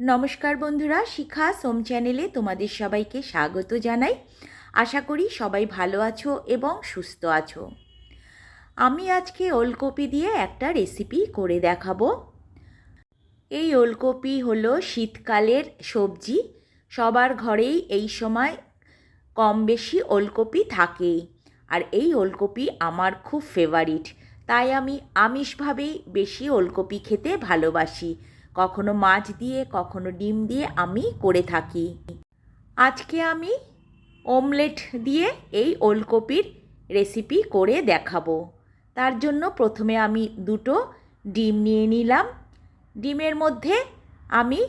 নমস্কার বন্ধুরা, শিখা সোম চ্যানেলে তোমাদের সবাইকে স্বাগত জানাই। আশা করি সবাই ভালো আছো এবং সুস্থ আছো। আমি আজকে ওলকপি দিয়ে একটা রেসিপি করে দেখাবো। এই ওলকপি হলো শীতকালের সবজি। সবার ঘরেই এই সময় কম বেশি ওলকপি থাকেই। আর এই ওলকপি আমার খুব ফেভারিট তাই আমি আমিষভাবেই বেশি ওলকপি খেতে ভালোবাসি। কখনো মাছ দিয়ে, কখনো ডিম দিয়ে আমি করে থাকি। আজকে আমি ওমলেট দিয়ে এই ওলকপির রেসিপি করে দেখাবো। তার জন্য প্রথমে আমি দুটো ডিম নিয়ে নিলাম। ডিমের মধ্যে আমি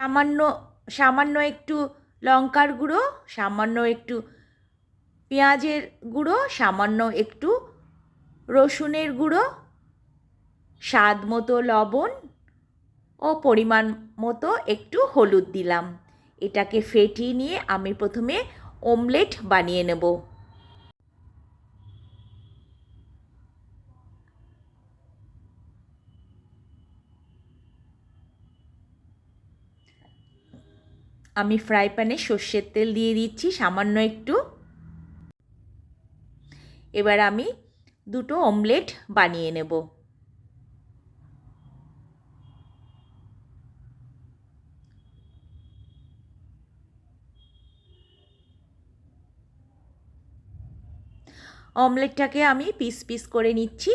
সামান্য সামান্য একটু লঙ্কার গুঁড়ো, সামান্য একটু পেঁয়াজের গুঁড়ো, সামান্য একটু রসুনের গুঁড়ো, স্বাদ মতো লবণ ও পরিমাণ মতো একটু হলুদ দিলাম। এটাকে ফেটিয়ে নিয়ে আমি প্রথমে ওমলেট বানিয়ে নেব। আমি ফ্রাই প্যানে সর্ষের তেল দিয়ে দিচ্ছি, সামান্য একটু। এবার আমি দুটো অমলেট বানিয়ে নেব। অমলেটটাকে আমি পিস পিস করে নিচ্ছি।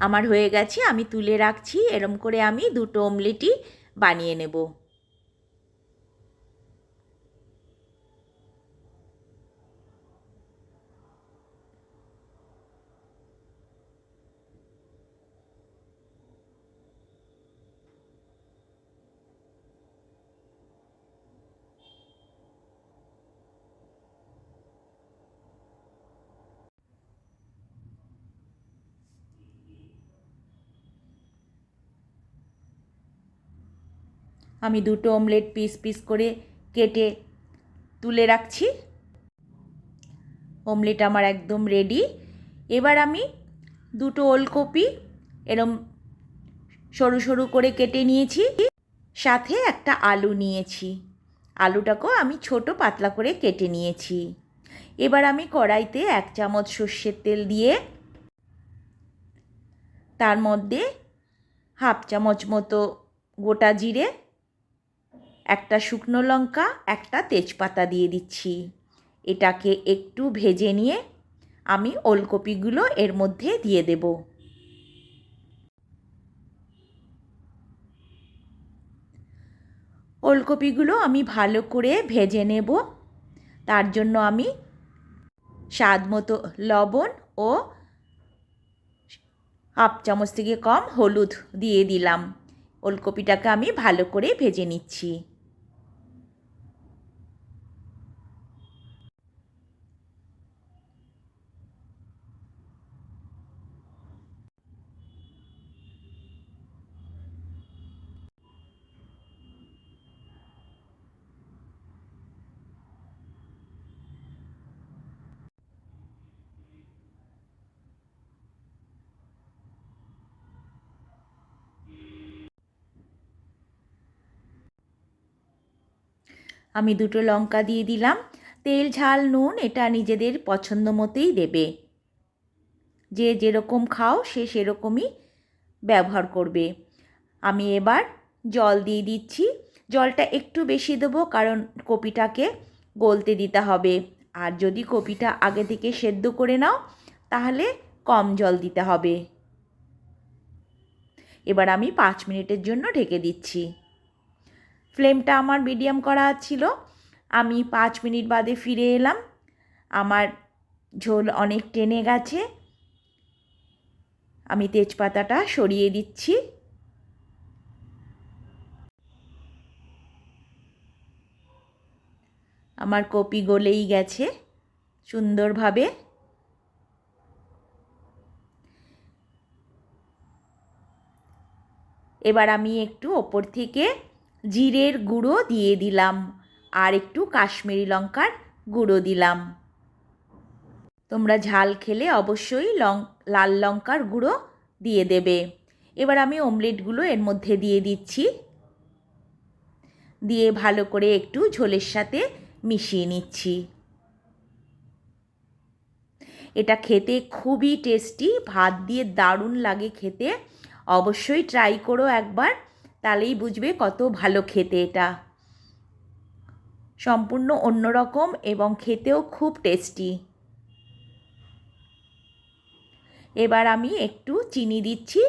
আমার হয়ে গেছে, আমি তুলে রাখছি, এরম করে আমি দুটো অমলেটই বানিয়ে নেব। আমি দুটো অমলেট পিস পিস করে কেটে তুলে রাখছি। অমলেট আমার একদম রেডি এবার আমি দুটো ওলকপি এরম সরু সরু করে কেটে নিয়েছি। সাথে একটা আলু নিয়েছি। আলুটাকেও আমি ছোট পাতলা করে কেটে নিয়েছি। এবার আমি কড়াইতে এক চামচ সর্ষের তেল দিয়ে তার মধ্যে হাফ চামচ মতো গোটা জিরে একটা শুকনো লঙ্কা, একটা তেজপাতা দিয়ে দিচ্ছি। এটাকে একটু ভেজে নিয়ে আমি ওলকপিগুলো এর মধ্যে দিয়ে দেব। ওলকপিগুলো আমি ভালো করে ভেজে নেব। তার জন্য আমি স্বাদ মতো লবণ ও হাফ চামচ থেকে কম হলুদ দিয়ে দিলাম। ওলকপিটাকে আমি ভালো করে ভেজে নিচ্ছি। আমি দুটো লঙ্কা দিয়ে দিলাম। তেল, ঝাল, নুন, এটা নিজেদের পছন্দ মতোই দেবে। যে যেরকম খাও, সে সেরকমই ব্যবহার করবে। আমি এবার জল দিয়ে দিচ্ছি। জলটা একটু বেশি দেবো, কারণ কপিটাকে গলতে দিতে হবে। আর যদি কপিটা আগে থেকে সেদ্ধ করে নাও, তাহলে কম জল দিতে হবে। এবার আমি পাঁচ মিনিটের জন্য ঢেকে দিচ্ছি। ফ্লেমটা আমার মিডিয়াম করা ছিল। আমি পাঁচ মিনিট বাদে ফিরে এলাম। আমার ঝোল অনেক টেনে গেছে। আমি তেজপাতাটা সরিয়ে দিচ্ছি। আমার কপি গলেই গেছে সুন্দরভাবে। এবার আমি একটু ওপর থেকে জিরের গুঁড়ো দিয়ে দিলাম আর একটু কাশ্মীরি লঙ্কার গুঁড়ো দিলাম। তোমরা ঝাল খেলে অবশ্যই লং, লাল লঙ্কার গুঁড়ো দিয়ে দেবে। এবার আমি অমলেটগুলো এর মধ্যে দিয়ে দিচ্ছি। দিয়ে ভালো করে একটু ঝোলের সাথে মিশিয়ে নিচ্ছি। এটা খেতে খুবই টেস্টি, ভাত দিয়ে দারুণ লাগে খেতে। অবশ্যই ট্রাই করো একবার। তাহলেই বুঝবে কত ভালো খেতে এটা। সম্পূর্ণ অন্যরকম এবং খেতেও খুব টেস্টি এবার আমি একটু চিনি দিচ্ছি।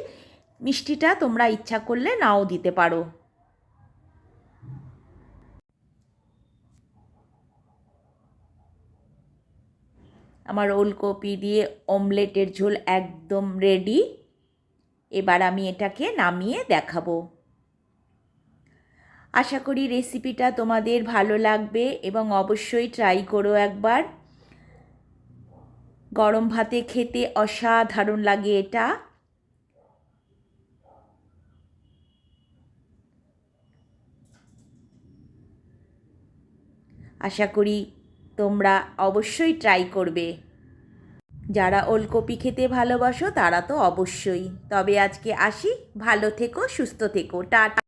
মিষ্টিটা তোমরা ইচ্ছা করলে নাও দিতে পারো। আমার ওলকপি দিয়ে অমলেটের ঝোল একদম রেডি এবার আমি এটাকে নামিয়ে দেখাবো। আশা করি রেসিপিটা তোমাদের ভালো লাগবে এবং অবশ্যই ট্রাই করো একবার। গরম ভাতে খেতে অসাধারণ লাগে এটা। আশা করি তোমরা অবশ্যই ট্রাই করবে। যারা ওলকপি খেতে ভালোবাসো তারা তো অবশ্যই। তবে আজকে আসি, ভালো থেকো, সুস্থ থেকো। টাটা।